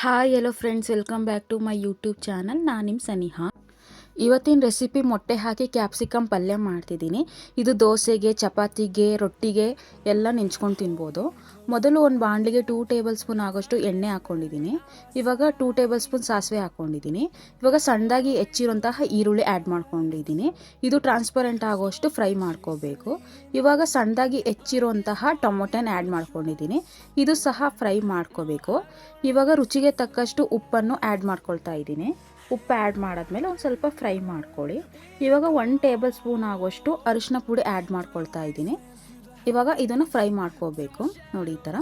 Hi hello friends welcome back to my YouTube channel నా name Saniha ಇವತ್ತಿನ recipe ಮೊಟ್ಟೆ ಹಾಕಿ ಕ್ಯಾಪ್ಸಿಕಮ್ ಪಲ್ಯ ಮಾಡ್ತಿದ್ದೀನಿ. ಇದು ದೋಸೆಗೆ, ಚಪಾತಿಗೆ, ರೊಟ್ಟಿಗೆ ಎಲ್ಲ ನೆಂಚ್ಕೊಂಡು ತಿನ್ಬೋದು. ಮೊದಲು ಒಂದು ಬಾಣಲಿಗೆ ಟೂ ಟೇಬಲ್ ಸ್ಪೂನ್ ಆಗೋಷ್ಟು ಎಣ್ಣೆ ಹಾಕ್ಕೊಂಡಿದ್ದೀನಿ. ಇವಾಗ ಟೂ ಟೇಬಲ್ ಸ್ಪೂನ್ ಸಾಸಿವೆ ಹಾಕ್ಕೊಂಡಿದ್ದೀನಿ. ಇವಾಗ ಸಣ್ಣದಾಗಿ ಹೆಚ್ಚಿರುವಂತಹ ಈರುಳ್ಳಿ ಆ್ಯಡ್ ಮಾಡ್ಕೊಂಡಿದ್ದೀನಿ. ಇದು ಟ್ರಾನ್ಸ್ಪರೆಂಟ್ ಆಗೋಷ್ಟು ಫ್ರೈ ಮಾಡ್ಕೋಬೇಕು. ಇವಾಗ ಸಣ್ಣದಾಗಿ ಹೆಚ್ಚಿರುವಂತಹ ಟೊಮೊಟೊನ ಆ್ಯಡ್ ಮಾಡ್ಕೊಂಡಿದ್ದೀನಿ. ಇದು ಸಹ ಫ್ರೈ ಮಾಡ್ಕೋಬೇಕು. ಇವಾಗ ರುಚಿಗೆ ತಕ್ಕಷ್ಟು ಉಪ್ಪನ್ನು ಆ್ಯಡ್ ಮಾಡ್ಕೊಳ್ತಾ ಇದ್ದೀನಿ. ಉಪ್ಪು ಆ್ಯಡ್ ಮಾಡಾದ್ಮೇಲೆ ಒಂದು ಸ್ವಲ್ಪ ಫ್ರೈ ಮಾಡ್ಕೊಳ್ಳಿ. ಇವಾಗ ಒನ್ ಟೇಬಲ್ ಸ್ಪೂನ್ ಆಗೋಷ್ಟು ಅರಿಶಿನ ಪುಡಿ ಆ್ಯಡ್ ಮಾಡ್ಕೊಳ್ತಾ ಇದ್ದೀನಿ. ಇವಾಗ ಇದನ್ನು ಫ್ರೈ ಮಾಡ್ಕೋಬೇಕು. ನೋಡಿ ಈ ಥರ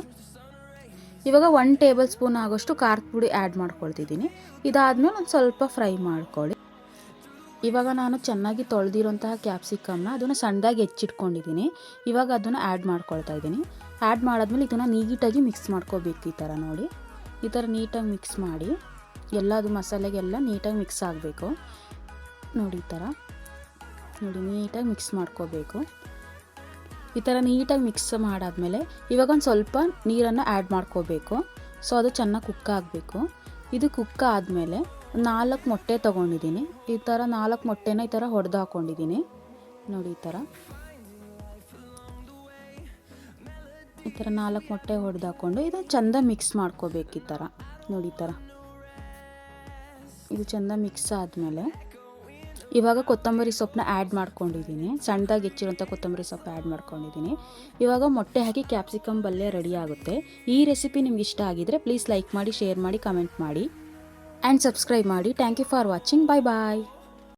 ಇವಾಗ ಒನ್ ಟೇಬಲ್ ಸ್ಪೂನ್ ಆಗೋಷ್ಟು ಖಾರದ ಪುಡಿ ಆ್ಯಡ್ ಮಾಡ್ಕೊಳ್ತಿದ್ದೀನಿ. ಇದಾದಮೇಲೆ ಒಂದು ಸ್ವಲ್ಪ ಫ್ರೈ ಮಾಡ್ಕೊಳ್ಳಿ. ಇವಾಗ ನಾನು ಚೆನ್ನಾಗಿ ತೊಳೆದಿರೋಂತಹ ಕ್ಯಾಪ್ಸಿಕಮ್ನ ಅದನ್ನು ಸಣ್ಣದಾಗಿ ಹೆಚ್ಚಿಟ್ಕೊಂಡಿದ್ದೀನಿ. ಇವಾಗ ಅದನ್ನು ಆ್ಯಡ್ ಮಾಡ್ಕೊಳ್ತಾ ಇದ್ದೀನಿ. ಆ್ಯಡ್ ಮಾಡಾದ್ಮೇಲೆ ಇದನ್ನು ನೀಟಾಗಿ ಮಿಕ್ಸ್ ಮಾಡ್ಕೋಬೇಕು ಈ ಥರ ನೋಡಿ. ಈ ಥರ ನೀಟಾಗಿ ಮಿಕ್ಸ್ ಮಾಡಿ. ಎಲ್ಲದು ಮಸಾಲೆಗೆಲ್ಲ ನೀಟಾಗಿ ಮಿಕ್ಸ್ ಆಗಬೇಕು. ನೋಡಿ ಈ ಥರ. ನೋಡಿ ನೀಟಾಗಿ ಮಿಕ್ಸ್ ಮಾಡ್ಕೋಬೇಕು. ಈ ಥರ ನೀಟಾಗಿ ಮಿಕ್ಸ್ ಮಾಡಾದಮೇಲೆ ಇವಾಗ ಒಂದು ಸ್ವಲ್ಪ ನೀರನ್ನು ಆ್ಯಡ್ ಮಾಡ್ಕೋಬೇಕು. ಸೊ, ಅದು ಚೆನ್ನಾಗಿ ಕುಕ್ ಆಗಬೇಕು. ಇದು ಕುಕ್ ಆದಮೇಲೆ ನಾಲ್ಕು ಮೊಟ್ಟೆ ತೊಗೊಂಡಿದ್ದೀನಿ. ಈ ಥರ ನಾಲ್ಕು ಮೊಟ್ಟೆನ ಈ ಥರ ಹೊಡೆದು ಹಾಕ್ಕೊಂಡಿದ್ದೀನಿ ನೋಡಿ ಈ ಥರ. ಈ ಥರ ನಾಲ್ಕು ಮೊಟ್ಟೆ ಹೊಡೆದು ಹಾಕ್ಕೊಂಡು ಇದು ಚೆಂದ ಮಿಕ್ಸ್ ಮಾಡ್ಕೋಬೇಕು ಈ ಥರ. ನೋಡಿ ಈ ಥರ. ಇದು ಚೆಂದ ಮಿಕ್ಸ್ ಆದಮೇಲೆ ಇವಾಗ ಕೊತ್ತಂಬರಿ ಸೊಪ್ಪನ್ನ ಆ್ಯಡ್ ಮಾಡ್ಕೊಂಡಿದ್ದೀನಿ. ಸಣ್ಣದಾಗಿ ಹೆಚ್ಚಿರೋಂಥ ಕೊತ್ತಂಬರಿ ಸೊಪ್ಪು ಆ್ಯಡ್ ಮಾಡ್ಕೊಂಡಿದ್ದೀನಿ. ಇವಾಗ ಮೊಟ್ಟೆ ಹಾಕಿ ಕ್ಯಾಪ್ಸಿಕಮ್ ಬಲ್ಲೆ ರೆಡಿ ಆಗುತ್ತೆ. ಈ ರೆಸಿಪಿ ನಿಮ್ಗೆ ಇಷ್ಟ ಆಗಿದ್ರೆ ಪ್ಲೀಸ್ ಲೈಕ್ ಮಾಡಿ ಶೇರ್ ಮಾಡಿ ಕಮೆಂಟ್ ಮಾಡಿ. ಆ್ಯಂಡ್ ಸಬ್ಸ್ಕ್ರೈಬ್ ಮಾಡಿ. Thank you for watching bye bye